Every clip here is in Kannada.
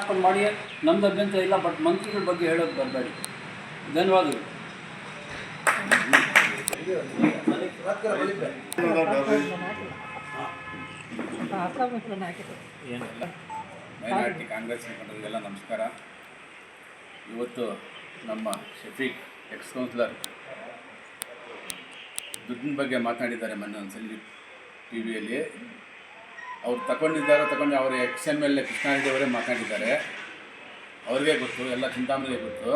ಹಾಕೊಂಡು ಮಾಡಿ ನಮ್ದು ಅಭ್ಯಂತರ ಇಲ್ಲ ಬಟ್ ಮಂತ್ರಿಗಳ ಬಗ್ಗೆ ಹೇಳೋದು ಬರಬೇಡಿ. ಧನ್ಯವಾದಗಳು. ಮೈನಾರಿಟಿ ಕಾಂಗ್ರೆಸ್ ಮುಖಂಡರಿಗೆಲ್ಲ ನಮಸ್ಕಾರ. ಇವತ್ತು ನಮ್ಮ ಶಫೀಕ್ ಎಕ್ಸ್ ಕೌನ್ಸಿಲರ್ ದುಡ್ಡಿನ ಬಗ್ಗೆ ಮಾತನಾಡಿದ್ದಾರೆ ಮೊನ್ನೆ ಒಂದ್ಸಲಿ ಟಿ ವಿಯಲ್ಲಿ. ಅವ್ರು ತಗೊಂಡಿದ್ದಾರೆ ತಗೊಂಡು ಅವರ ex M L A Krishna Reddy ಅವರೇ ಮಾತಾಡಿದ್ದಾರೆ. ಅವ್ರಿಗೆ ಗೊತ್ತು, ಎಲ್ಲ ಚಿಂತಾಮಣಿಗೆ ಗೊತ್ತು.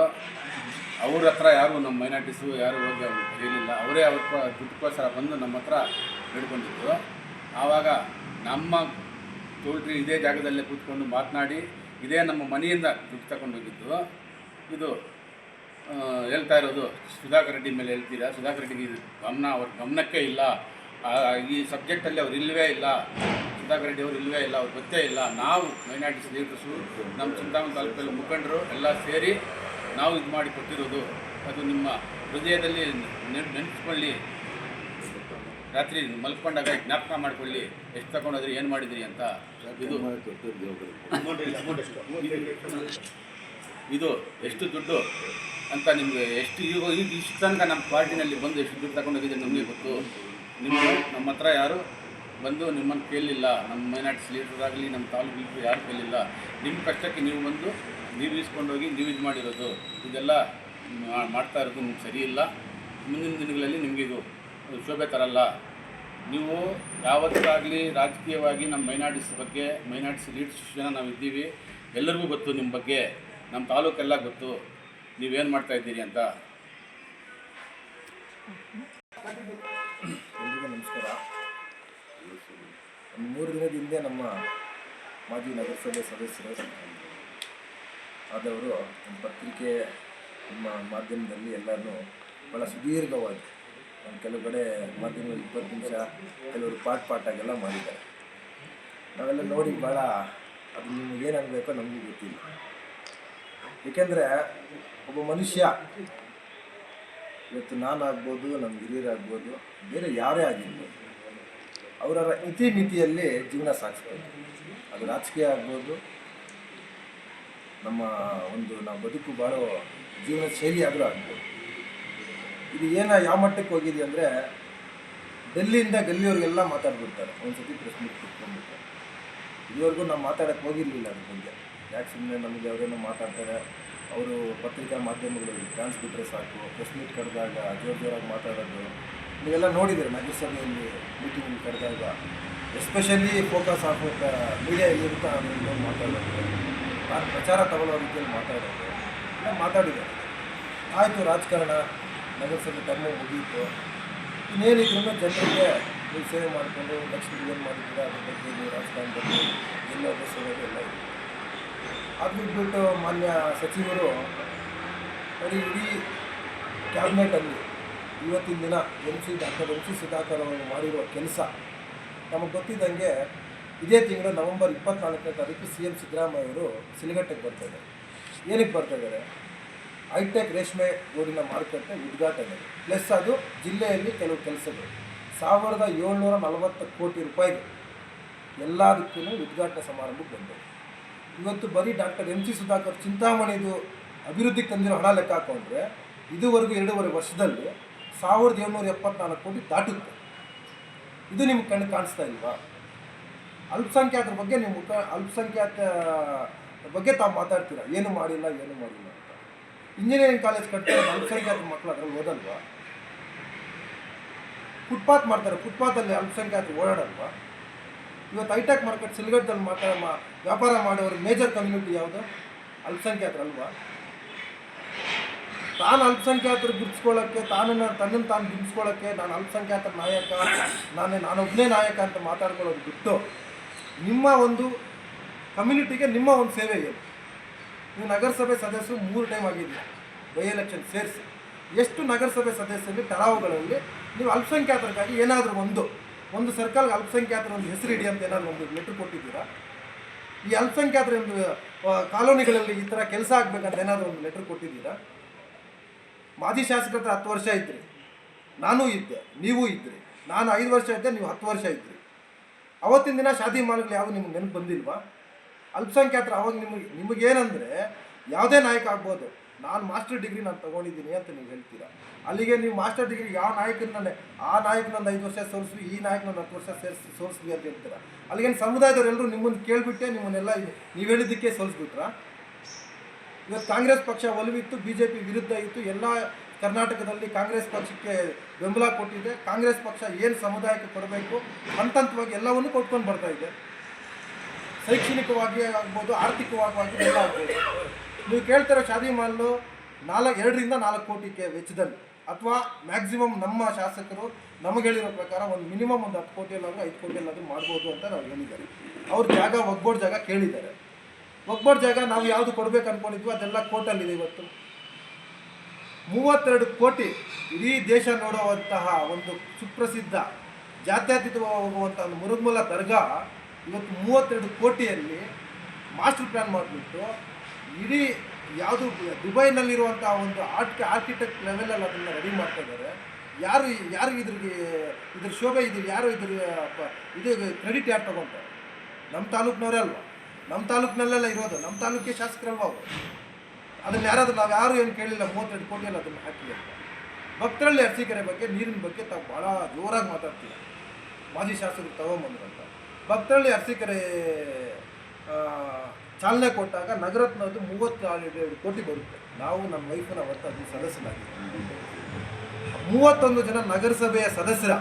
ಅವ್ರ ಹತ್ರ ಯಾರು ನಮ್ಮ ಮೈನಾರಿಟೀಸು ಯಾರು ಹೋಗಿ ಅವ್ರು ಕರೀಲಿಲ್ಲ. ಅವರೇ ಅವ್ರ ದುಡ್ಡುಗೋಸ್ಕರ ಬಂದು ನಮ್ಮ ಹತ್ರ ಬೇಡ್ಕೊಂಡಿದ್ದು. ಆವಾಗ ನಮ್ಮ ತೋಟ್ರಿ ಇದೇ ಜಾಗದಲ್ಲೇ ಕೂತ್ಕೊಂಡು ಮಾತನಾಡಿ, ಇದೇ ನಮ್ಮ ಮನೆಯಿಂದ ದುಡ್ಡು ತಗೊಂಡು ಹೋಗಿದ್ದು. ಇದು ಹೇಳ್ತಾ ಇರೋದು, ಸುಧಾಕರ್ ರೆಡ್ಡಿ ಮೇಲೆ ಹೇಳ್ತೀರಾ? ಸುಧಾಕರ್ ರೆಡ್ಡಿಗೆ ಇದು ಗಮನ, ಅವ್ರ ಗಮನಕ್ಕೆ ಇಲ್ಲ. ಈ ಸಬ್ಜೆಕ್ಟಲ್ಲಿ ಅವ್ರು ಇಲ್ಲವೇ ಇಲ್ಲ. ಸುಧಾಕರ್ ರೆಡ್ಡಿ ಅವರು ಇಲ್ಲವೇ ಇಲ್ಲ, ಅವ್ರು ಗೊತ್ತೇ ಇಲ್ಲ. ನಾವು ಮೈನಾರಿಟೀಸ್ ಲೀಡರ್ಸು ನಮ್ಮ ಚಿಂತಾಮಣಿ ತಾಲೂಕಲ್ಲಿ ಮುಖಂಡರು ಎಲ್ಲ ಸೇರಿ ನಾವು ಇದು ಮಾಡಿ ಕೊಟ್ಟಿರೋದು. ಅದು ನಿಮ್ಮ ಹೃದಯದಲ್ಲಿ ನೆನೆಸ್ಕೊಳ್ಳಿ ರಾತ್ರಿ ಮಲ್ಕೊಂಡಾಗ ಜ್ಞಾಪಕ ಮಾಡಿಕೊಳ್ಳಿ. ಎಷ್ಟು ತಗೊಂಡೋದ್ರಿ, ಏನು ಮಾಡಿದ್ರಿ ಅಂತ. ಇದು ಇದು ಎಷ್ಟು ದುಡ್ಡು ಅಂತ ನಿಮಗೆ ಎಷ್ಟು ಈಗ ಈಗ ಇಷ್ಟು ತನಕ ನಮ್ಮ ಪಾರ್ಟಿನಲ್ಲಿ ಬಂದು ಎಷ್ಟು ದುಡ್ಡು ತಗೊಂಡೋಗಿದೆ ನಮಗೆ ಗೊತ್ತು. ನಿಮ್ಮ ನಮ್ಮ ಹತ್ರ ಯಾರು ಬಂದು ನಿಮ್ಮನ್ನು ಕೇಳಲಿಲ್ಲ ನಮ್ಮ ಮೈನಾರ್ಟಿಸ್ ಆಗಲಿ, ನಮ್ಮ ತಾಲೂಕು ಲೀಡರ್ ಯಾರು ಕೇಳಲಿಲ್ಲ ನಿಮ್ಮ ಕಷ್ಟಕ್ಕೆ ನೀವು ಬಂದು ನೀವು ಇಸ್ಕೊಂಡೋಗಿ ನೀವು ಇದು ಮಾಡಿರೋದು. ಇದೆಲ್ಲ ಮಾಡ್ತಾ ಇರೋದು ನಿಮ್ಗೆ ಸರಿ ಮುಂದಿನ ದಿನಗಳಲ್ಲಿ ನಿಮಗೆ ಇದು ಶೋಭೆ ತರಲ್ಲ. ನೀವು ಯಾವತ್ತಾಗಲಿ ರಾಜಕೀಯವಾಗಿ ನಮ್ಮ ಮೈನಾರ್ಟಿಸ್ ಬಗ್ಗೆ, ಮೈನಾರ್ಟಿಸ್ ಲೀಡರ್ಸ್ ಜನ ನಾವು ಇದ್ದೀವಿ. ಎಲ್ಲರಿಗೂ ಗೊತ್ತು ನಿಮ್ಮ ಬಗ್ಗೆ. ನಮ್ಮ ತಾಲೂಕೆಲ್ಲ ಗೊತ್ತು. ನೀವೇನು ಮಾಡ್ತಾ ಇದ್ದೀರಿ ಅಂತ. ಮೂರು ದಿನದ ಹಿಂದೆ ನಮ್ಮ ಮಾಜಿ ನಗರಸಭೆ ಸದಸ್ಯರು ಆದವರು ನಮ್ಮ ಪತ್ರಿಕೆ ನಮ್ಮ ಮಾಧ್ಯಮದಲ್ಲಿ ಎಲ್ಲನೂ ಭಾಳ ಸುದೀರ್ಘವಾಗಿ ಕೆಲವು ಕಡೆ ಮಾಧ್ಯಮದಲ್ಲಿ ಇಪ್ಪತ್ತು ನಿಮಿಷ, ಕೆಲವರು ಪಾಟ್ ಪಾಟಾಗೆಲ್ಲ ಮಾಡಿದ್ದಾರೆ. ನಾವೆಲ್ಲ ನೋಡಿ ಭಾಳ ಅದು ನಿಮ್ಗೆ ಏನು ಆಗಬೇಕೋ ನಮಗೂ ಗೊತ್ತಿಲ್ಲ. ಏಕೆಂದರೆ ಒಬ್ಬ ಮನುಷ್ಯ, ಇವತ್ತು ನಾನಾಗ್ಬೋದು, ನಮ್ಮ ಹಿರಿಯರಾಗ್ಬೋದು, ಬೇರೆ ಯಾರೇ ಆಗಿರ್ಬೋದು ಅವರ ಇತಿಮಿತಿಯಲ್ಲಿ ಜೀವನ ಸಾಗಿಸ್ಬೋದು. ಅದು ರಾಜಕೀಯ ಆಗ್ಬೋದು. ನಮ್ಮ ಒಂದು ನಾವು ಬದುಕು ಬಾಳೋ ಜೀವನ ಶೈಲಿ ಆದರೂ ಆಗ್ಬೋದು. ಇದು ಏನ ಯಾವ ಮಟ್ಟಕ್ಕೆ ಹೋಗಿದೆ ಅಂದರೆ ಡೆಲ್ಲಿಯಿಂದ ಗಲ್ಲಿಯವ್ರಿಗೆಲ್ಲ ಮಾತಾಡ್ಬಿಡ್ತಾರೆ. ಒಂದು ಸತಿ ಪ್ರೆಸ್ ಮೀಟ್ ಇದುವರೆಗೂ ನಾವು ಮಾತಾಡೋಕ್ಕೆ ಹೋಗಿರಲಿಲ್ಲ ಅದ್ರ ಬಗ್ಗೆ. ಯಾಕೆ ಸುಮ್ಮನೆ ನಮಗೆ ಅವರೇನೋ ಮಾತಾಡ್ತಾರೆ. ಅವರು ಪತ್ರಿಕಾ ಮಾಧ್ಯಮಗಳಲ್ಲಿ ಟ್ರಾನ್ಸ್ಬಿಟ್ರೆ ಸಾಕು. ಪ್ರೆಸ್ ಮೀಟ್ ಕರೆದಾಗ ಜೋರು ಜೋರಾಗಿ ಮಾತಾಡೋದು. ನೀವೆಲ್ಲ ನೋಡಿದ್ದೀರಿ ನಗರಸಭೆಯಲ್ಲಿ ಮೀಟಿಂಗ್ ಕರೆದಾಗ ಎಸ್ಪೆಷಲಿ ಫೋಕಸ್ ಆಗುವಂಥ ಮೀಡಿಯಾ ಎಲ್ಲಿರುತ್ತೋ ಅಲ್ಲಿ ಮಾತಾಡೋದು ನಾನು ಪ್ರಚಾರ ತಗೊಳ್ಳೋ ರೀತಿಯಲ್ಲಿ ಮಾತಾಡೋದು, ಎಲ್ಲ ಮಾತಾಡಿದ್ದಾರೆ. ಆಯಿತು, ರಾಜಕಾರಣ ನಗರಸಭೆ ತಮ್ಮ ಮುಗಿಯಿತು. ಇನ್ನೇನಿದ್ರು ಜನರಿಗೆ ನೀವು ಸೇವೆ ಮಾಡಿಕೊಂಡು ಲಕ್ಷ್ಮಿ ಏನು ಮಾಡಿದ್ದೀರಾ, ಅದ್ರ ಬಗ್ಗೆ ನೀವು ರಾಜಕಾರಣದಲ್ಲಿ ಎಲ್ಲ ಸೇವೆ ಎಲ್ಲ ಇದೆ ಅದು ಬಿಟ್ಬಿಟ್ಟು ಮಾನ್ಯ ಸಚಿವರು, ಬರೀ ಇಡೀ ಕ್ಯಾಬಿನೆಟಲ್ಲಿ ಇವತ್ತಿನ ದಿನ M C doctor M C Sudhakar ಅವರು ಮಾಡಿರುವ ಕೆಲಸ. ನಮಗೆ ಗೊತ್ತಿದ್ದಂಗೆ ಇದೇ ತಿಂಗಳು ನವೆಂಬರ್ ಇಪ್ಪತ್ನಾಲ್ಕನೇ ತಾರೀಕು ಸಿ ಎಂ ಸಿದ್ದರಾಮಯ್ಯ ಅವರು ಸಿಲಿಗಟ್ಟೆಗೆ ಬರ್ತಾ ಇದ್ದಾರೆ. ಏನಕ್ಕೆ ಬರ್ತಾ ಇದ್ದಾರೆ? ಹೈಟೆಕ್ ರೇಷ್ಮೆ ಊರಿನ ಮಾರುಕಟ್ಟೆ ಉದ್ಘಾಟನೆ. ಪ್ಲಸ್ ಅದು ಜಿಲ್ಲೆಯಲ್ಲಿ ಕೆಲವು ಕೆಲಸಗಳು. ಸಾವಿರದ ಏಳ್ನೂರ ನಲವತ್ತು ಕೋಟಿ ರೂಪಾಯಿಗೆ ಎಲ್ಲದಕ್ಕೂ ಉದ್ಘಾಟನಾ ಸಮಾರಂಭಕ್ಕೆ ಬಂದರು ಇವತ್ತು ಬರೀ ಡಾಕ್ಟರ್ ಎಂ ಸಿ ಸುಧಾಕರ್ ಚಿಂತಾಮಣಿದು ಅಭಿವೃದ್ಧಿಗೆ ತಂದಿರೋ ಹಣ ಲೆಕ್ಕ ಹಾಕೊಂಡ್ರೆ, ಇದುವರೆಗೂ ಎರಡೂವರೆ ವರ್ಷದಲ್ಲಿ ಸಾವಿರದ ಏಳ್ನೂರ ಎಪ್ಪತ್ನಾಲ್ಕು ಕೋಟಿ ದಾಟುತ್ತೆ. ಇದು ನಿಮ್ಗೆ ಕಣ್ಣು ಕಾಣಿಸ್ತಾ ಇಲ್ವಾ? ಅಲ್ಪಸಂಖ್ಯಾತರ ಬಗ್ಗೆ ನೀವು ಮುಖ, ಅಲ್ಪಸಂಖ್ಯಾತ ಬಗ್ಗೆ ತಾವು ಮಾತಾಡ್ತೀರಾ? ಏನು ಮಾಡಿಲ್ಲ ಏನು ಮಾಡಿಲ್ಲ ಅಂತ. ಇಂಜಿನಿಯರಿಂಗ್ ಕಾಲೇಜ್ ಕಟ್ತಾರೆ ಅಲ್ಪಸಂಖ್ಯಾತ ಮಕ್ಕಳು ಅದ್ರಲ್ಲಿ ಓದಲ್ವಾ? ಫುಟ್ಪಾತ್ ಮಾಡ್ತಾರೆ, ಫುಟ್ಪಾತಲ್ಲಿ ಅಲ್ಪಸಂಖ್ಯಾತ ಓಡಾಡಲ್ವಾ? ಇವತ್ತು ಐಟೆಕ್ ಮಾರ್ಕೆಟ್, ಸಿಲ್ಗಡ್ದಲ್ಲಿ ಮಾತಾಡ ವ್ಯಾಪಾರ ಮಾಡೋರು ಮೇಜರ್ ಕಮ್ಯುನಿಟಿ ಯಾವುದು? ಅಲ್ಪಸಂಖ್ಯಾತರಲ್ವಾ? ತಾನು ಅಲ್ಪಸಂಖ್ಯಾತರು ಗುರುತಿಸ್ಕೊಳ್ಳೋಕ್ಕೆ ತಾನು ತನ್ನನ್ನು ತಾನು ಬಿಡಿಸ್ಕೊಳ್ಳೋಕ್ಕೆ ನಾನು ಅಲ್ಪಸಂಖ್ಯಾತರ ನಾಯಕ, ನಾನೇ ನಾನೊಬ್ಬನೇ ನಾಯಕ ಅಂತ ಮಾತಾಡ್ಕೊಳ್ಳೋದು ಬಿಟ್ಟು ನಿಮ್ಮ ಒಂದು ಕಮ್ಯುನಿಟಿಗೆ ನಿಮ್ಮ ಒಂದು ಸೇವೆ ಏನು? ನೀವು ನಗರಸಭೆ ಸದಸ್ಯರು ಮೂರು ಟೈಮ್ ಆಗಿದೆ ಬೈ ಎಲೆಕ್ಷನ್ ಸೇರಿಸಿ. ಎಷ್ಟು ನಗರಸಭೆ ಸದಸ್ಯರಲ್ಲಿ ತರಾವುಗಳಲ್ಲಿ ನೀವು ಅಲ್ಪಸಂಖ್ಯಾತರಿಗಾಗಿ ಏನಾದರೂ ಒಂದು ಒಂದು ಸರ್ಕಲ್ಗೆ ಅಲ್ಪಸಂಖ್ಯಾತರ ಒಂದು ಹೆಸರು ಇಡಿ ಅಂತ ಏನಾದರೂ ಒಂದು ಲೆಟ್ರ್ ಕೊಟ್ಟಿದ್ದೀರಾ? ಈ ಅಲ್ಪಸಂಖ್ಯಾತರ ಒಂದು ಕಾಲೋನಿಗಳಲ್ಲಿ ಈ ಥರ ಕೆಲಸ ಆಗಬೇಕಂತ ಏನಾದರೂ ಒಂದು ಲೆಟ್ರ್ ಕೊಟ್ಟಿದ್ದೀರಾ? ಮಾಜಿ ಶಾಸಕರ ಹತ್ರ ಹತ್ತು ವರ್ಷ ಇದ್ರಿ. ನಾನೂ ಇದ್ದೆ, ನೀವು ಇದ್ರಿ. ನಾನು ಐದು ವರ್ಷ ಇದ್ದೆ, ನೀವು ಹತ್ತು ವರ್ಷ ಇದ್ರಿ. ಅವತ್ತಿನ ದಿನ ಶಾದಿ ಮಾಲ್ಗಳು ಯಾವಾಗ ನಿಮ್ಗೆ ನೆನಪು ಬಂದಿಲ್ವಾ? ಅಲ್ಪಸಂಖ್ಯಾತರು ಅವಾಗ ನಿಮಗೆ, ನಿಮಗೇನಂದರೆ ಯಾವುದೇ ನಾಯಕ ಆಗ್ಬೋದು. ನಾನು ಮಾಸ್ಟರ್ ಡಿಗ್ರಿ ನಾನು ತೊಗೊಂಡಿದ್ದೀನಿ ಅಂತ ನೀವು ಹೇಳ್ತೀರಾ? ಅಲ್ಲಿಗೆ ನೀವು ಮಾಸ್ಟರ್ ಡಿಗ್ರಿ ಯಾವ ನಾಯಕನಲ್ಲೇ, ಆ ನಾಯಕನೊಂದು ಐದು ವರ್ಷ ಸೋರಿಸ್ರಿ ಈ ನಾಯಕನೊಂದು ಹತ್ತು ವರ್ಷ ಸೇರಿಸಿ ಸೋರಿಸ್ರಿ ಅಂತ ಹೇಳ್ತೀರಾ? ಅಲ್ಲಿಗೇನು ಸಮುದಾಯದವರೆಲ್ಲರೂ ನಿಮ್ಮನ್ನು ಕೇಳಿಬಿಟ್ಟೆ, ನಿಮ್ಮನ್ನೆಲ್ಲ ನೀವು ಹೇಳಿದ್ದಕ್ಕೆ ಸೋಲಿಸ್ಬಿಟ್ರಾ? ಇವತ್ತು ಕಾಂಗ್ರೆಸ್ ಪಕ್ಷ ಒಲವಿತ್ತು ಬಿ ಜೆ ಪಿ ವಿರುದ್ಧ ಇತ್ತು, ಎಲ್ಲ ಕರ್ನಾಟಕದಲ್ಲಿ ಕಾಂಗ್ರೆಸ್ ಪಕ್ಷಕ್ಕೆ ಬೆಂಬಲ ಕೊಟ್ಟಿದೆ. ಕಾಂಗ್ರೆಸ್ ಪಕ್ಷ ಏನು ಸಮುದಾಯಕ್ಕೆ ಕೊಡಬೇಕು ಹಂತ ಹಂತವಾಗಿ ಎಲ್ಲವನ್ನು ಕೊಟ್ಕೊಂಡು ಬರ್ತಾ ಇದೆ. ಶೈಕ್ಷಣಿಕವಾಗಿ ಆಗ್ಬೋದು, ಆರ್ಥಿಕವಾಗಿ ಎಲ್ಲ ಆಗ್ಬೋದು. ನೀವು ಕೇಳ್ತಿರೋ ಶಾದಿ ಮಾಲು ನಾಲ್ಕು, ಎರಡರಿಂದ ನಾಲ್ಕು ಕೋಟಿಗೆ ವೆಚ್ಚದಲ್ಲಿ ಅಥವಾ ಮ್ಯಾಕ್ಸಿಮಮ್ ನಮ್ಮ ಶಾಸಕರು, ನಮಗೆ ಹೇಳಿರೋ ಪ್ರಕಾರ ಒಂದು ಮಿನಿಮಮ್ ಒಂದು ಹತ್ತು ಕೋಟಿಯಲ್ಲಾದರೂ ಐದು ಕೋಟಿಯಲ್ಲಾದರೂ ಮಾಡ್ಬೋದು ಅಂತ ನಾವು ಹೇಳಿದ್ದಾರೆ. ಅವ್ರ ಜಾಗ ಒಗ್ಬೋಡ್ ಜಾಗ ಕೇಳಿದ್ದಾರೆ. ಒಗ್ಬೋಡ್ ಜಾಗ ನಾವು ಯಾವುದು ಕೊಡಬೇಕು ಅಂದ್ಕೊಂಡಿದ್ವಿ ಅದೆಲ್ಲ ಕೋರ್ಟಲ್ಲಿದೆ ಇವತ್ತು. ಮೂವತ್ತೆರಡು ಕೋಟಿ ಇಡೀ ದೇಶ ನೋಡುವಂತಹ ಒಂದು ಸುಪ್ರಸಿದ್ಧ, ಜಾತ್ಯತೀತ ಹೋಗುವಂಥ ಒಂದು ಮುರುಗ್ಮಲ ದರ್ಗಾ ಇವತ್ತು ಮೂವತ್ತೆರಡು ಕೋಟಿಯಲ್ಲಿ ಮಾಸ್ಟರ್ ಪ್ಲ್ಯಾನ್ ಮಾಡಿಬಿಟ್ಟು ಇಡೀ ಯಾವುದು ದುಬೈನಲ್ಲಿರುವಂಥ ಒಂದು ಆರ್ಟ್ ಆರ್ಕಿಟೆಕ್ಟ್ ಲೆವೆಲಲ್ಲಿ ಅದನ್ನು ರೆಡಿ ಮಾಡ್ತಾ ಇದ್ದಾರೆ. ಯಾರು ಯಾರು ಇದ್ರಿಗೆ ಇದ್ರ ಶೋಭೆ ಇದ್ರು ಯಾರು ಇದ್ರ ಇದು ಕ್ರೆಡಿಟ್ ಯಾರು ತಗೊಂತಾರೆ ನಮ್ಮ ತಾಲೂಕಿನವರೇ ಅಲ್ವಾ? ನಮ್ಮ ತಾಲೂಕಿನಲ್ಲೆಲ್ಲ ಇರೋದು, ನಮ್ಮ ತಾಲೂಕಿಗೆ ಶಾಸಕರಲ್ವ ಅವರು? ಅದನ್ನು ಯಾರಾದರೂ ನಾವು ಯಾರು ಏನು ಕೇಳಿಲ್ಲ ಮೂವತ್ತೆರಡು ಕೋಟಿಯಲ್ಲಿ ಅದನ್ನು ಹಾಕಿ ಅಂತ ಭಕ್ತರಲ್ಲಿ ಅರಸೀಕೆರೆ ಬಗ್ಗೆ, ನೀರಿನ ಬಗ್ಗೆ ತಾವು ಭಾಳ ಜೋರಾಗಿ ಮಾತಾಡ್ತೀವಿ ಮಾಜಿ ಶಾಸಕರು ತಗೊಂಬಂದ್ರಂತ ಭಕ್ತರಲ್ಲಿ ಅರಸೀಕೆರೆ ಚಾಲನೆ ಕೊಟ್ಟಾಗ ನಗರತ್ನದ್ದು ಮೂವತ್ತೆರಡು ಕೋಟಿ ಬರುತ್ತೆ. ನಾವು ನಮ್ಮ ವೈಫಿನ ಅವತ್ತು ಅದನ್ನು ಸದಸ್ಯರಾಗಿದ್ದೀವಿ. ಮೂವತ್ತೊಂದು ಜನ ನಗರಸಭೆಯ ಸದಸ್ಯರ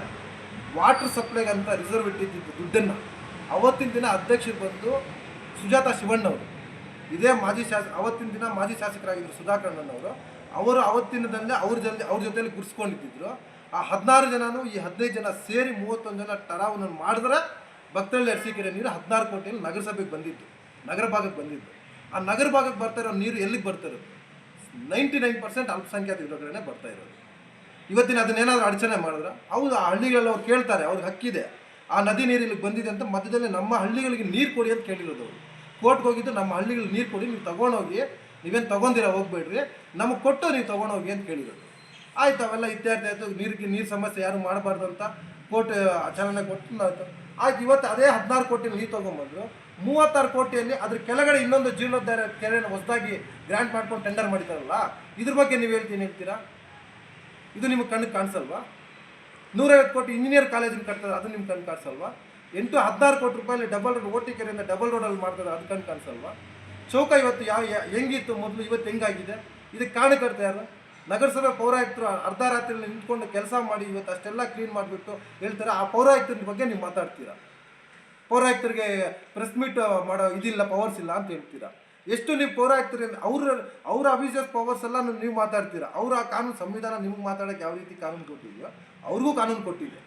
ವಾಟರ್ ಸಪ್ಲೈಗಂತ ರಿಸರ್ವ್ ಇಟ್ಟಿದ್ದಿದ್ದು ದುಡ್ಡನ್ನು. ಅವತ್ತಿನ ದಿನ ಅಧ್ಯಕ್ಷರು ಬಂದು ಸುಜಾತ ಶಿವಣ್ಣವರು ಇದೇ ಮಾಜಿ ಶಾಸ, ಅವತ್ತಿನ ದಿನ ಮಾಜಿ ಶಾಸಕರಾಗಿದ್ದರು ಸುಧಾಕರ್ ಅಣ್ಣನವರು, ಅವರು ಅವತ್ತಿನ ದಿನದಲ್ಲೇ ಅವ್ರ ಜೊತೆ ಅವ್ರ ಜೊತೆಯಲ್ಲಿ ಗುರ್ಸ್ಕೊಂಡಿದ್ದಿದ್ರು. ಆ ಹದಿನಾರು ಜನನು ಈ ಹದಿನೈದು ಜನ ಸೇರಿ ಮೂವತ್ತೊಂದು ಜನ ಟರಾವನ್ನು ಮಾಡಿದ್ರೆ ಭಕ್ತಳ್ಳಿ ಅರಸೀಕೆರೆ ನೀರು ಹದಿನಾರು ಕೋಟಿಯಲ್ಲಿ ನಗರಸಭೆಗೆ ಬಂದಿದ್ದು ನಗರ ಭಾಗಕ್ಕೆ ಬಂದಿದ್ದು ಆ ನಗರ ಭಾಗಕ್ಕೆ ಬರ್ತಾ ನೀರು ಎಲ್ಲಿಗೆ ಬರ್ತಾ ಇರೋದು? ನೈಂಟಿ ನೈನ್ ಪರ್ಸೆಂಟ್ ಅಲ್ಪಸಂಖ್ಯಾತ ಇರೋ ಕಡೆನೇ ಬರ್ತಾ ಇರೋದು. ಇವತ್ತಿನ ಅದನ್ನೇನಾದರೂ ಅಡಚಣೆ ಮಾಡಿದ್ರೆ, ಹೌದು, ಆ ಹಳ್ಳಿಗಳಲ್ಲಿ ಅವ್ರು ಕೇಳ್ತಾರೆ, ಅವ್ರಿಗೆ ಹಕ್ಕಿದೆ. ಆ ನದಿ ನೀರು ಇಲ್ಲಿಗೆ ಬಂದಿದೆ ಅಂತ ಮಧ್ಯದಲ್ಲಿ ನಮ್ಮ ಹಳ್ಳಿಗಳಿಗೆ ನೀರು ಕೊಡಿ ಅಂತ ಕೇಳಿರೋದು ಅವರು. ಕೋರ್ಟ್ಗೆ ಹೋಗಿದ್ದು ನಮ್ಮ ಹಳ್ಳಿಗಳು ನೀರು ಕೊಡಿ, ನೀವು ತೊಗೊಂಡೋಗಿ, ನೀವೇನು ತಗೊಂಡಿರ ಹೋಗ್ಬೇಡ್ರಿ. ನಮಗೆ ಕೊಟ್ಟು ನೀವು ತೊಗೊಂಡೋಗಿ ಅಂತ ಕೇಳಿದ್ರು ಆಯ್ತು, ಅವೆಲ್ಲ ಇತ್ಯಾರ್ಥ ಆಯಿತು. ನೀರಿಗೆ ನೀರು ಸಮಸ್ಯೆ ಯಾರು ಮಾಡಬಾರ್ದು ಅಂತ ಕೋರ್ಟ್ ಆಚರಣೆ ಕೊಟ್ಟು ಆಯ್ತು. ಆಯ್ತು, ಇವತ್ತು ಅದೇ ಹದಿನಾರು ಕೋಟಿ ನೀರು ತೊಗೊಂಬಂದ್ರು. ಮೂವತ್ತಾರು ಕೋಟಿಯಲ್ಲಿ ಅದ್ರ ಕೆಳಗಡೆ ಇನ್ನೊಂದು ಜೀರ್ಣೋದ್ಧಾರ ಕೆರೆಯನ್ನು ಹೊಸದಾಗಿ ಗ್ರ್ಯಾಂಟ್ ಮಾಡ್ಕೊಂಡು ಟೆಂಡರ್ ಮಾಡಿದಾರಲ್ಲ ಇದ್ರ ಬಗ್ಗೆ ನೀವು ಹೇಳ್ತೀನಿ ಹೇಳ್ತೀರಾ? ಇದು ನಿಮಗೆ ಕಣ್ಣಿಗೆ ಕಾಣಿಸಲ್ವಾ? ನೂರೈವತ್ತು ಕೋಟಿ ಇಂಜಿನಿಯರ್ ಕಾಲೇಜನ್ನು ಕಟ್ತಾರೆ ಅದು ನಿಮ್ಗೆ ಕಣ್ಣು ಕಾಣಿಸಲ್ವಾ? ಎಂಟು ಹದಿನಾರು ಕೋಟಿ ರೂಪಾಯಲ್ಲಿ ಡಬಲ್ ರೋಡ್ ಓಟಿ ಕೆರೆಯಿಂದ ಡಬಲ್ ರೋಡಲ್ಲಿ ಮಾಡ್ತಾರೆ ಅದು ಕಂಡು ಕಾಣಿಸಲ್ವಾ? ಚೌಕ ಇವತ್ತು ಯಾವ ಹೆಂಗಿತ್ತು ಮೊದಲು, ಇವತ್ತು ಹೆಂಗಾಗಿದೆ? ಇದಕ್ಕೆ ಕಾರಣಕರ್ತ ಯಾರು? ನಗರಸಭೆ ಪೌರಾಯುಕ್ತರು ಅರ್ಧ ರಾತ್ರಿಯಲ್ಲಿ ನಿಂತ್ಕೊಂಡು ಕೆಲಸ ಮಾಡಿ ಇವತ್ತು ಅಷ್ಟೆಲ್ಲ ಕ್ಲೀನ್ ಮಾಡಿಬಿಟ್ಟು ಹೇಳ್ತಾರೆ, ಆ ಪೌರಾಯುಕ್ತರ ಬಗ್ಗೆ ನೀವು ಮಾತಾಡ್ತೀರಾ? ಪೌರಾಯುಕ್ತರಿಗೆ ಪ್ರೆಸ್ ಮೀಟ್ ಮಾಡೋ ಇದಿಲ್ಲ ಪವರ್ಸ್ ಇಲ್ಲ ಅಂತ ಹೇಳ್ತೀರಾ? ಎಷ್ಟು ನೀವು ಪೌರಾಯುಕ್ತರಲ್ಲಿ, ಅವ್ರ ಅವ್ರ ಅಫಿಷಿಯಸ್ ಪವರ್ಸ್ ಎಲ್ಲ ನೀವು ಮಾತಾಡ್ತೀರಾ? ಅವ್ರ ಆ ಕಾನೂನು, ಸಂವಿಧಾನ ನಿಮ್ಗೆ ಮಾತಾಡೋಕ್ಕೆ ಯಾವ ರೀತಿ ಕಾನೂನು ಕೊಟ್ಟಿದೆಯೋ, ಅವ್ರಿಗೂ ಕಾನೂನು ಕೊಟ್ಟಿದೆ.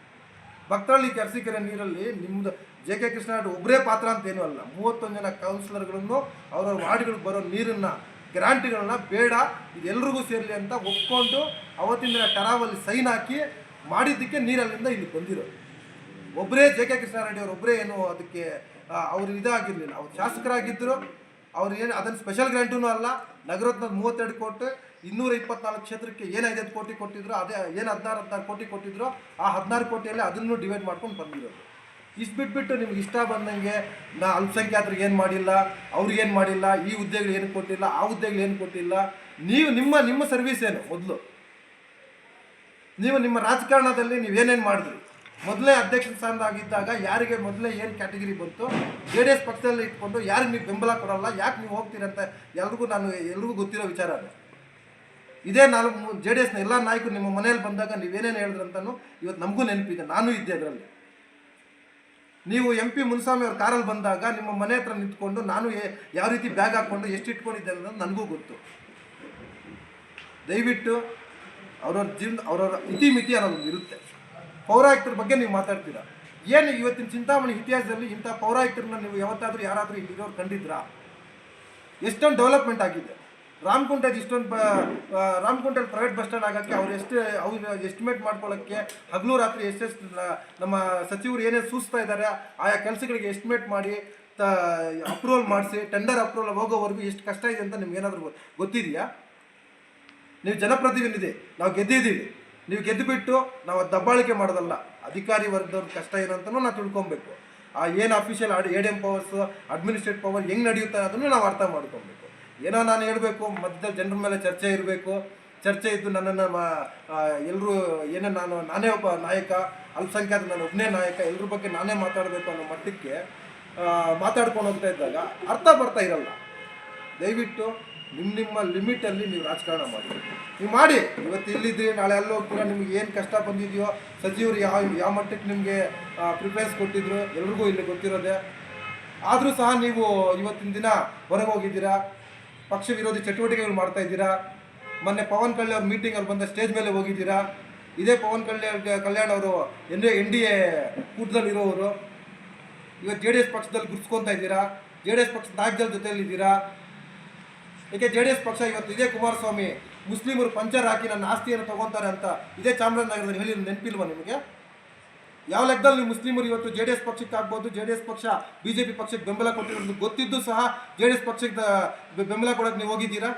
ಭಕ್ತಳ್ಳಿ ಕೆರಸಿಕೆರೆ ನೀರಲ್ಲಿ ನಿಮ್ದು ಜೆ ಕೆ ರೆಡ್ ಒಬ್ಬರೇ ಪಾತ್ರ ಅಂತ ಏನೂ ಅಲ್ಲ. ಮೂವತ್ತೊಂದು ಜನ ಕೌನ್ಸಿಲರ್ಗಳನ್ನು ಅವರವ್ರ ವಾರ್ಡ್ಗಳಿಗೆ ಬರೋ ನೀರನ್ನು ಗ್ಯಾರಂಟಿಗಳನ್ನ ಬೇಡ ಇದೆಲ್ಲರಿಗೂ ಸೇರಲಿ ಅಂತ ಒಪ್ಕೊಂಡು ಅವತ್ತಿನ ದಿನ ಟರಾವಲ್ಲಿ ಸೈನ್ ಹಾಕಿ ಮಾಡಿದ್ದಕ್ಕೆ ನೀರಲ್ಲಿಂದ ಇಲ್ಲಿ ಬಂದಿರೋದು. ಒಬ್ಬರೇ ಜೆ ಕೆ ಕೃಷ್ಣಾರೆಡ್ಡಿ ಅವರು ಒಬ್ಬರೇ ಏನು ಅದಕ್ಕೆ ಅವ್ರು ಇದಾಗಿರಲಿಲ್ಲ. ಅವ್ರು ಶಾಸಕರಾಗಿದ್ದರು ಅವ್ರು ಏನು, ಅದನ್ನು ಸ್ಪೆಷಲ್ ಗ್ರ್ಯಾಂಟೂ ಅಲ್ಲ ನಗರತ್ನ ಮೂವತ್ತೆರಡು ಕೋಟಿ ಇನ್ನೂರ ಇಪ್ಪತ್ನಾಲ್ಕು ಕ್ಷೇತ್ರಕ್ಕೆ ಏನು ಕೋಟಿ ಕೊಟ್ಟಿದ್ರು, ಅದೇ ಏನು ಹದಿನಾರು ಹದಿನಾರು ಕೋಟಿ ಕೊಟ್ಟಿದ್ರು, ಆ ಹದಿನಾರು ಕೋಟಿಯಲ್ಲಿ ಅದನ್ನು ಡಿವೈಡ್ ಮಾಡ್ಕೊಂಡು ಬಂದಿರೋದು. ಇಷ್ಟು ಬಿಟ್ಬಿಟ್ಟು ನಿಮ್ಗೆ ಇಷ್ಟ ಬಂದಂಗೆ ನಾ ಅಲ್ಪಸಂಖ್ಯಾತರಿಗೆ ಏನು ಮಾಡಿಲ್ಲ ಅವ್ರಿಗೇನು ಮಾಡಿಲ್ಲ, ಈ ಹುದ್ದೆಗಳು ಏನು ಕೊಟ್ಟಿಲ್ಲ, ಆ ಹುದ್ದೆಗಳು ಏನು ಕೊಟ್ಟಿಲ್ಲ. ನೀವು ನಿಮ್ಮ ನಿಮ್ಮ ಸರ್ವಿಸ್ ಏನು ಮೊದಲು? ನೀವು ನಿಮ್ಮ ರಾಜಕಾರಣದಲ್ಲಿ ನೀವೇನೇನು ಮಾಡಿದ್ರಿ? ಮೊದಲೇ ಅಧ್ಯಕ್ಷ ಸ್ಥಾನದಾಗಿದ್ದಾಗ ಯಾರಿಗೆ ಮೊದಲೇ ಏನು ಕ್ಯಾಟಗರಿ ಬಂತು? ಜೆ ಡಿ ಎಸ್ ಪಕ್ಷದಲ್ಲಿ ಇಟ್ಕೊಂಡು ಯಾರಿಗೆ ನೀವು ಬೆಂಬಲ ಕೊಡಲ್ಲ, ಯಾಕೆ ನೀವು ಹೋಗ್ತೀರಂತ? ಎಲ್ರಿಗೂ ನಾನು, ಎಲ್ರಿಗೂ ಗೊತ್ತಿರೋ ವಿಚಾರ ಅದು. ಇದೇ ನಾಲ್ಕು ಜೆ ಡಿ ಎಸ್ನ ಎಲ್ಲ ನಾಯಕರು ನಿಮ್ಮ ಮನೆಯಲ್ಲಿ ಬಂದಾಗ ನೀವೇನೇನು ಹೇಳಿದ್ರಂತನೂ ಇವತ್ತು ನಮಗೂ ನೆನಪಿದೆ. ನಾನು ಇದ್ದೆ ಅದರಲ್ಲಿ ನೀವು ಎಂ ಪಿ ಮುನ್ಸ್ವಾಮಿ ಅವ್ರ ಕಾರಲ್ಲಿ ಬಂದಾಗ ನಿಮ್ಮ ಮನೆ ಹತ್ರ ನಿಂತ್ಕೊಂಡು ನಾನು ಯಾವ ರೀತಿ ಬ್ಯಾಗ್ ಹಾಕ್ಕೊಂಡು ಎಷ್ಟು ಇಟ್ಕೊಂಡಿದ್ದೆ ಅನ್ನೋದು ನನಗೂ ಗೊತ್ತು. ದಯವಿಟ್ಟು ಅವ್ರವ್ರ ಜೀವನ ಅವ್ರವ್ರ ಇತಿಮಿತಿ ಅನ್ನೋದು ಇರುತ್ತೆ. ಪೌರಾಯುಕ್ತರ ಬಗ್ಗೆ ನೀವು ಮಾತಾಡ್ತೀರಾ? ಏನು ಇವತ್ತಿನ ಚಿಂತಾಮಣಿ ಇತಿಹಾಸದಲ್ಲಿ ಇಂಥ ಪೌರಾಯುಕ್ತರನ್ನ ನೀವು ಯಾವತ್ತಾದರೂ ಯಾರಾದರೂ ಇಲ್ಲಿರೋರು ಕಂಡಿದ್ರಾ? ಎಷ್ಟೊಂದು ಡೆವಲಪ್ಮೆಂಟ್ ಆಗಿದೆ. ರಾಮಕುಂಟೆದು ಇಷ್ಟೊಂದು ಬ ಪ್ರೈವೇಟ್ ಬಸ್ ಸ್ಟ್ಯಾಂಡ್ ಆಗೋಕ್ಕೆ ಅವ್ರು ಎಷ್ಟು, ಅವ್ರ ಎಸ್ಟಿಮೇಟ್ ಮಾಡ್ಕೊಳ್ಳೋಕ್ಕೆ ಹಗಲು ರಾತ್ರಿ ಎಷ್ಟೆಷ್ಟು ನಮ್ಮ ಸಚಿವರು ಏನೇನು ಸೂಚಿಸ್ತಾ ಇದ್ದಾರೆ ಆಯಾ ಕೆಲಸಗಳಿಗೆ ಎಸ್ಟಿಮೇಟ್ ಮಾಡಿ, ತ ಅಪ್ರೂವಲ್ ಮಾಡಿಸಿ ಟೆಂಡರ್ ಅಪ್ರೂವಲ್ ಹೋಗೋವರೆಗೂ ಎಷ್ಟು ಕಷ್ಟ ಇದೆ ಅಂತ ನಿಮ್ಗೆ ಏನಾದರೂ ಗೊತ್ತಿದೆಯಾ? ನೀವು ಜನಪ್ರತಿನಿಧಿ ನಾವು ಗೆದ್ದಿದ್ದೀವಿ. ನೀವು ಗೆದ್ದುಬಿಟ್ಟು ನಾವು ದಬ್ಬಾಳಿಕೆ ಮಾಡೋದಲ್ಲ, ಅಧಿಕಾರಿ ವರ್ಗದವ್ರ ಕಷ್ಟ ಏನಂತನೂ ನಾವು ತಿಳ್ಕೊಬೇಕು. ಆ ಏನು official A D M powers administrate power ಹೆಂಗೆ ನಡೆಯುತ್ತೆ ಅದನ್ನು ನಾವು ಅರ್ಥ ಮಾಡ್ಕೊಬೇಕು. ಏನೋ ನಾನು ಹೇಳಬೇಕು, ಮಧ್ಯದಲ್ಲಿ ಜನರ ಮೇಲೆ ಚರ್ಚೆ ಇರಬೇಕು. ಚರ್ಚೆ ಇದ್ದು ನನ್ನನ್ನು ಎಲ್ಲರೂ ಏನೋ ನಾನು, ನಾನೇ ಒಬ್ಬ ನಾಯಕ, ಅಲ್ಪಸಂಖ್ಯಾತ, ನಾನು ಒಬ್ಬನೇ ನಾಯಕ ಎಲ್ಲರ ಬಗ್ಗೆ ನಾನೇ ಮಾತಾಡಬೇಕು ಅನ್ನೋ ಮಟ್ಟಕ್ಕೆ ಮಾತಾಡ್ಕೊಂಡು ಹೋಗ್ತಾ ಇದ್ದಾಗ ಅರ್ಥ ಬರ್ತಾ ಇರಲ್ಲ. ದಯವಿಟ್ಟು ನಿಮ್ಮ ನಿಮ್ಮ ಲಿಮಿಟಲ್ಲಿ ನೀವು ರಾಜಕಾರಣ ಮಾಡಿ. ನೀವು ಮಾಡಿ. ಇವತ್ತು ಇಲ್ಲಿದ್ದೀರಿ, ನಾಳೆ ಅಲ್ಲಿ ಹೋಗ್ತೀರಾ, ನಿಮ್ಗೆ ಏನು ಕಷ್ಟ ಬಂದಿದೆಯೋ, ಸಚಿವರು ಯಾವ ಯಾವ ಮಟ್ಟಕ್ಕೆ ನಿಮಗೆ ಪ್ರಿಫರೆನ್ಸ್ ಕೊಟ್ಟಿದ್ರು, ಎಲ್ರಿಗೂ ಇಲ್ಲಿ ಗೊತ್ತಿರೋದೆ. ಆದರೂ ಸಹ ನೀವು ಇವತ್ತಿನ ದಿನ ಹೊರಗೆ ಹೋಗಿದ್ದೀರಾ? ಪಕ್ಷ ವಿರೋಧಿ ಚಟುವಟಿಕೆಗಳು ಮಾಡ್ತಾ ಇದ್ದೀರಾ? ಮೊನ್ನೆ ಪವನ್ ಕಲ್ಯಾಣ್ ಅವ್ರ ಮೀಟಿಂಗಲ್ಲಿ ಬಂದ ಸ್ಟೇಜ್ ಮೇಲೆ ಹೋಗಿದ್ದೀರಾ? ಇದೇ ಪವನ್ ಕಲ್ಯಾಣ್ ಕಲ್ಯಾಣ್ ಅವರು ಎನ್ ಎನ್ ಡಿ ಎ ಕೂಟದಲ್ಲಿ ಇರೋರು. ಇವತ್ತು ಜೆ ಡಿ ಎಸ್ ಪಕ್ಷದಲ್ಲಿ ಗುರ್ಸ್ಕೊತಾ ಇದ್ದೀರಾ? ಜೆ ಡಿ ಎಸ್ ಪಕ್ಷ ನಾಯಕರ ಜೊತೆಯಲ್ಲಿ ಇದ್ದೀರಾ? ಏಕೆ ಜೆ ಡಿ ಎಸ್ ಪಕ್ಷ ಇವತ್ತು ಇದೇ ಕುಮಾರಸ್ವಾಮಿ ಮುಸ್ಲಿಮರು ಪಂಚರ್ ಹಾಕಿ ನನ್ನ ಆಸ್ತಿಯನ್ನು ತಗೊಂತಾರೆ ಅಂತ ಇದೇ ಚಾಮರಾಜನಗರದಲ್ಲಿ ಹೇಳಿ ನೆನಪಿಲ್ವಾ ನಿಮಗೆ? ಯಾವ ಲೆಕ್ಕದಲ್ಲಿ ನೀವು ಮುಸ್ಲಿಮರು ಇವತ್ತು ಜೆ ಡಿ ಎಸ್ ಪಕ್ಷಕ್ಕೆ ಆಗ್ಬೋದು ಜೆ ಡಿ ಎಸ್ ಪಕ್ಷ ಬಿ ಜೆ ಪಿ ಪಕ್ಷಕ್ಕೆ ಬೆಂಬಲ ಕೊಟ್ಟಿರೋದು ಗೊತ್ತಿದ್ದು ಸಹ ಜೆ ಡಿ ಎಸ್ ಪಕ್ಷಕ್ಕೆ ಬೆಂಬಲ ಕೊಡೋಕ್ಕೆ ನೀವು ಹೋಗಿದ್ದೀರಾ?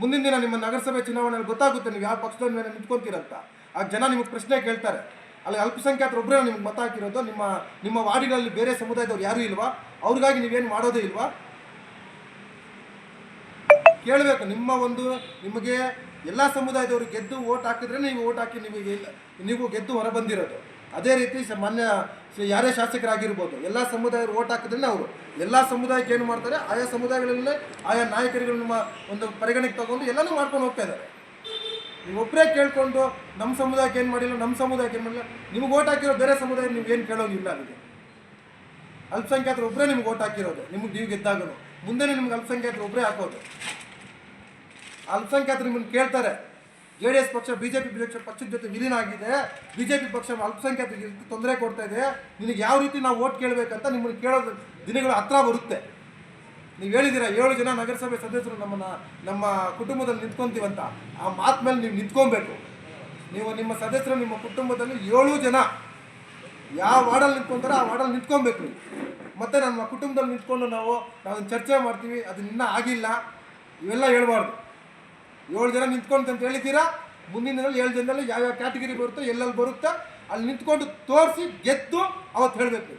ಮುಂದಿನ ದಿನ ನಿಮ್ಮ ನಗರಸಭೆ ಚುನಾವಣೆಯಲ್ಲಿ ಗೊತ್ತಾಗುತ್ತೆ ನೀವು ಯಾವ ಪಕ್ಷದ ಮೇಲೆ ನಿಂತ್ಕೊಂತೀರಂತ. ಆ ಜನ ನಿಮಗೆ ಪ್ರಶ್ನೆ ಕೇಳ್ತಾರೆ. ಅಲ್ಲಿ ಅಲ್ಪಸಂಖ್ಯಾತರು ಒಬ್ಬರೇ ನಿಮ್ಗೆ ಮತ ಹಾಕಿರೋದು ನಿಮ್ಮ ನಿಮ್ಮ ವಾರ್ಡಿನಲ್ಲಿ ಬೇರೆ ಸಮುದಾಯದವ್ರು ಯಾರೂ ಇಲ್ವಾ? ಅವ್ರಿಗಾಗಿ ನೀವೇನು ಮಾಡೋದೇ ಇಲ್ವಾ? ಕೇಳಬೇಕು, ನಿಮ್ಮ ಒಂದು, ನಿಮಗೆ ಎಲ್ಲ ಸಮುದಾಯದವರು ಗೆದ್ದು ಓಟ್ ಹಾಕಿದ್ರೆ ನೀವು ಓಟ್ ಹಾಕಿ ನಿಮಗೆ ನೀವು ಗೆದ್ದು ಹೊರ ಬಂದಿರೋದು ಅದೇ ರೀತಿ ಮಾನ್ಯ ಯಾರೇ ಶಾಸಕರಾಗಿರ್ಬೋದು, ಎಲ್ಲ ಸಮುದಾಯ ಓಟ್ ಹಾಕಿದ್ರೆ ಅವರು ಎಲ್ಲ ಸಮುದಾಯಕ್ಕೆ ಏನು ಮಾಡ್ತಾರೆ, ಆಯಾ ಸಮುದಾಯಗಳಲ್ಲೇ ಆಯಾ ನಾಯಕರುಗಳು ನಿಮ್ಮ ಒಂದು ಪರಿಗಣಕ್ಕೆ ತಗೊಂಡು ಎಲ್ಲನೂ ಮಾಡ್ಕೊಂಡು ಹೋಗ್ತಾ ಇದ್ದಾರೆ. ನೀವು ಒಬ್ಬರೇ ಕೇಳ್ಕೊಂಡು ನಮ್ಮ ಸಮುದಾಯಕ್ಕೆ ಏನು ಮಾಡಿಲ್ಲ, ನಮ್ಮ ಸಮುದಾಯಕ್ಕೆ ಏನು ಮಾಡಿಲ್ಲ, ನಿಮ್ಗೆ ಓಟ್ ಹಾಕಿರೋ ಬೇರೆ ಸಮುದಾಯ ನೀವು ಏನು ಕೇಳೋಂಗಿಲ್ಲ ಅದಕ್ಕೆ. ಅಲ್ಪಸಂಖ್ಯಾತರು ಒಬ್ಬರೇ ನಿಮ್ಗೆ ಓಟ್ ಹಾಕಿರೋದು, ನಿಮ್ಗೆ ನೀವು ಗೆದ್ದಾಗೋದು ಮುಂದೆನೇ ನಿಮ್ಗೆ ಅಲ್ಪಸಂಖ್ಯಾತರು ಒಬ್ಬರೇ ಹಾಕೋದು. ಅಲ್ಪಸಂಖ್ಯಾತರು ನಿಮ್ಮನ್ನು ಕೇಳ್ತಾರೆ. ಜೆ ಎಸ್ ಪಕ್ಷ ಬಿ ಜೆ ಪಿ ಪಕ್ಷದ ಜೊತೆ ವಿಲೀನ ಆಗಿದೆ. ಬಿ ಜೆ ಪಿ ಪಕ್ಷ ಅಲ್ಪಸಂಖ್ಯಾತರಿಗೆ ತೊಂದರೆ ಕೊಡ್ತಾ ಇದೆ. ನಿನಗೆ ಯಾವ ರೀತಿ ನಾವು ಓಟ್ ಕೇಳಬೇಕಂತ ನಿಮ್ಮನ್ನು ಕೇಳೋ ದಿನಗಳು ಹತ್ರ ಬರುತ್ತೆ. ನೀವು ಹೇಳಿದ್ದೀರಾ ಏಳು ಜನ ನಗರಸಭೆ ಸದಸ್ಯರು ನಮ್ಮನ್ನ, ನಮ್ಮ ಕುಟುಂಬದಲ್ಲಿ ನಿಂತ್ಕೊಂತೀವಂತ. ಆ ಮಾತು ಮೇಲೆ ನೀವು ನಿಂತ್ಕೊಬೇಕು. ನೀವು ನಿಮ್ಮ ಸದಸ್ಯರು ನಿಮ್ಮ ಕುಟುಂಬದಲ್ಲಿ ಏಳು ಜನ. ಯಾವ ವಾರ್ಡಲ್ಲಿ ನಿಂತ್ಕೊಂತಾರೋ ಆ ವಾರ್ಡಲ್ಲಿ ನಿಂತ್ಕೊಬೇಕು ಮತ್ತು ಮತ್ತೆ ನಮ್ಮ ಕುಟುಂಬದಲ್ಲಿ ನಿಂತ್ಕೊಂಡು ನಾವು ನಾವು ಚರ್ಚೆ ಮಾಡ್ತೀವಿ, ಅದು ಇನ್ನೂ ಆಗಿಲ್ಲ. ಇವೆಲ್ಲ ಹೇಳ್ಬಾರ್ದು. ಏಳು ಜನ ನಿಂತ್ಕೊಂಡು ಅಂತ ಹೇಳಿದ್ದೀರಾ? ಮುಂದಿನ ದಿನದಲ್ಲಿ ಏಳು ಜನದಲ್ಲಿ ಯಾವ್ಯಾವ ಕ್ಯಾಟಗರಿ ಬರುತ್ತೋ ಎಲ್ಲೆಲ್ಲಿ ಬರುತ್ತೋ ಅಲ್ಲಿ ನಿಂತ್ಕೊಂಡು ತೋರಿಸಿ ಗೆದ್ದು ಅವತ್ತು ಹೇಳಬೇಕು.